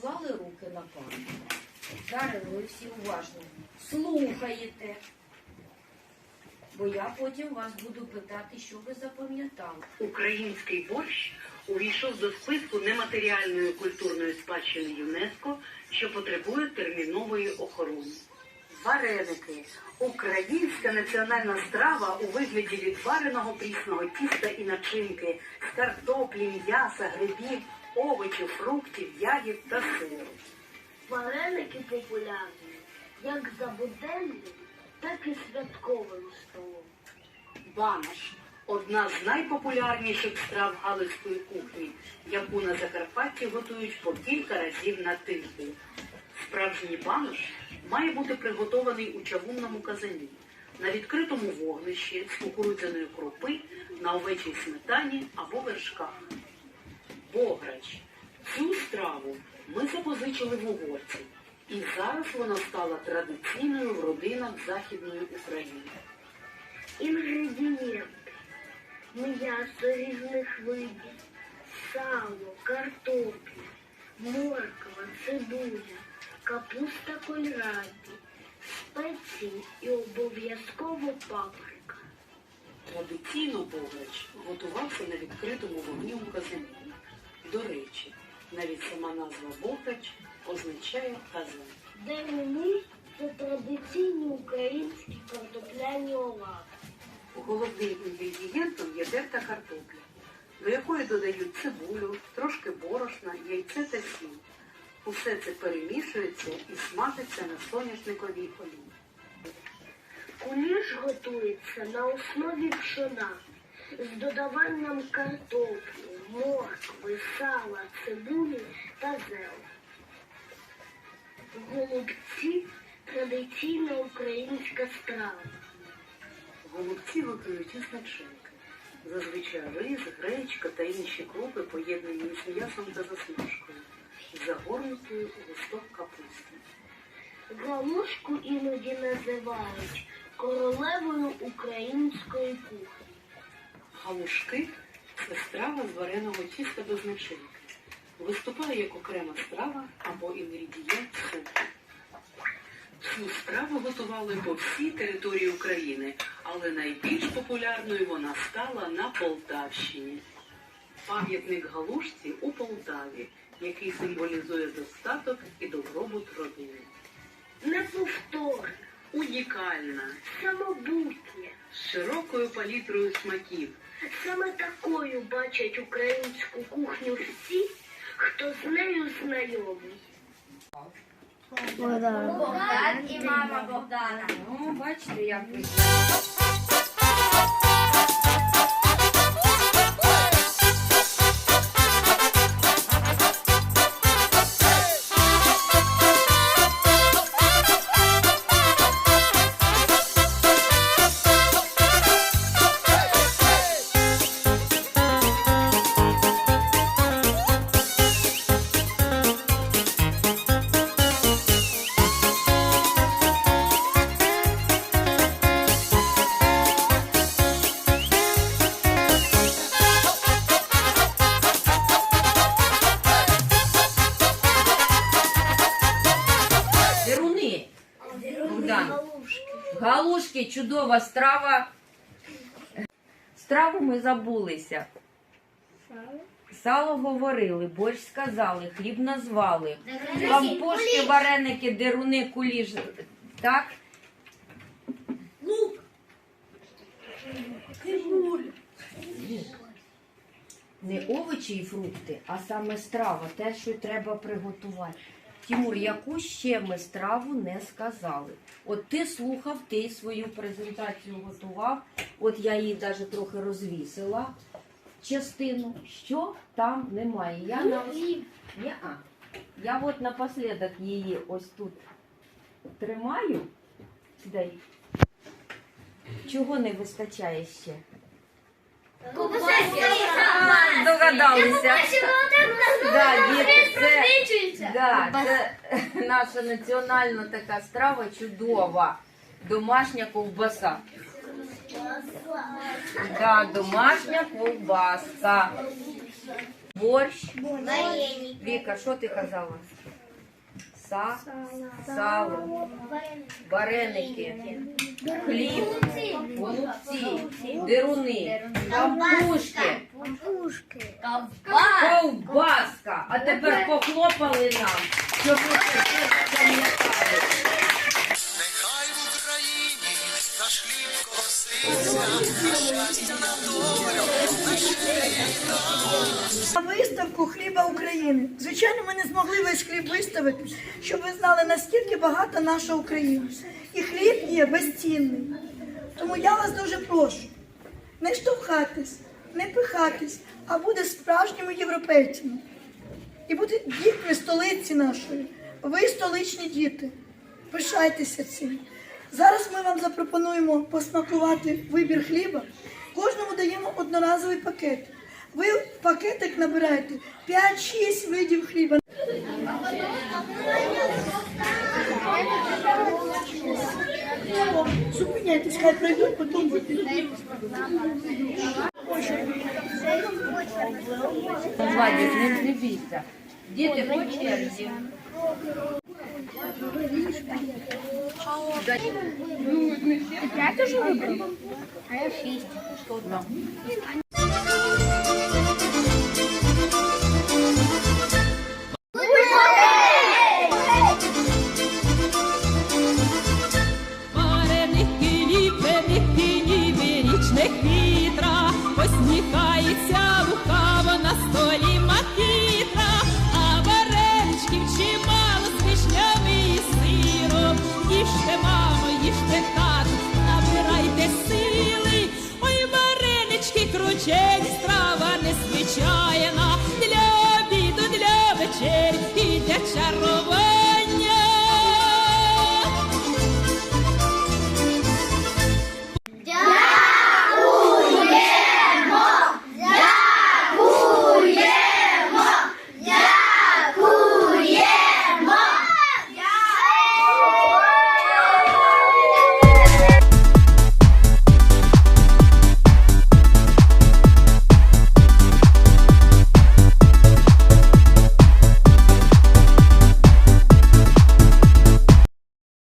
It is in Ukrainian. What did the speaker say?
руки на пам'ять. Зараз ви всі уважно слухаєте. Бо я потім вас буду питати, що ви запам'ятали. Український борщ увійшов до списку нематеріальної культурної спадщини ЮНЕСКо, що потребує термінової охорони. Вареники українська національна страва у вигляді відвареного прісного тіста і начинки з картоплі, м'яса, грибів, овочів, фруктів, ягід та сиру. Вареники популярні як за буденним, так і святковим столом. Банаш одна з найпопулярніших страв галицької кухні, яку на Закарпатті готують по кілька разів на тиждень. Справжній банош має бути приготований у чавунному казані, на відкритому вогнищі з кукурудзяної крупи, на овечій сметані або вершках. Бограч. Цю страву ми запозичили в угорців, і зараз вона стала традиційною в родинах Західної України. Інгредієнти. М'ясо різних видів, сало, картопля, морква, цибуля, капуста кольраді, спеції і обов'язково паприка. Традиційно бограч готувався на відкритому вогні у казані. До речі, навіть сама назва бограч означає казан. Деруни – це традиційні українські картопляні олади. Головним інгредієнтом є дерта картопля, до якої додають цибулю, трошки борошна, яйце та сіль. Усе це перемішується і смажиться на соняшниковій олії. Куліш готується на основі пшона з додаванням картоплі, моркви, сала, цибулі та зелень. Голубці традиційна українська страва. Голубці готують із начинки. Зазвичай рис, гречка та інші крупи поєднані з м'ясом та засмажкою, загорнутою у густок капусти. Галушку іноді називають королевою української кухні. Галушки страва з вареного тіста без начинки. Виступає як окрема страва або інгредієнт супу. Цю страву готували по всій території України, але найбільш популярною вона стала на Полтавщині. Пам'ятник галушці у Полтаві, який символізує достаток і добробут родини. Неповторна, Унікальна, самобутня. З широкою палітрою смаків. Саме такою бачать українську кухню всі, хто з нею знайомий. Богдан і мама Богдана. Ну, бачите, як ви. Галушки, чудова страва. Страву ми забулися. Сало говорили, борщ сказали, хліб назвали. Пампушки, вареники, деруни, куліш. Так? Не овочі і фрукти, а саме страва, те, що треба приготувати. Тимур, яку ще ми страву не сказали? От ти слухав, ти свою презентацію готував. От я її навіть трохи розвісила частину. Що там немає? Я на Ні-а. Я от напослідок її ось тут тримаю. Дай. Чого не вистачає ще? Догадалися. Да, діти, це, да, це наша національна така страва чудова. Домашня ковбаса. Да, домашня ковбаска. Борщ. Віка, що ти казала? Ковбаса, сало, вареники, хліб, голубці, дируни, пампушки, ковбаска. А тепер похлопали нам, щоб ми це запам'ятали. На виставку хліба України. Звичайно, ми не змогли весь хліб виставити, щоб ви знали, наскільки багата наша Україна. І хліб є безцінний. Тому я вас дуже прошу, не штовхатись, не пихатись, а бути справжніми європейцями. І бути дітьми столиці нашої. Ви столичні діти. Пишайтеся цим. Зараз ми вам запропонуємо посмакувати вибір хліба. Кожному даємо одноразовий пакет. Ви в пакетик набираєте 5-6 видів хліба. Зупиняйтесь, хай пройдуть, потім будете. Владик, не, не бійся. Діти по черзі. Вареники, ліпеники, ніби річних вітра, посміхається лукаво te distrair.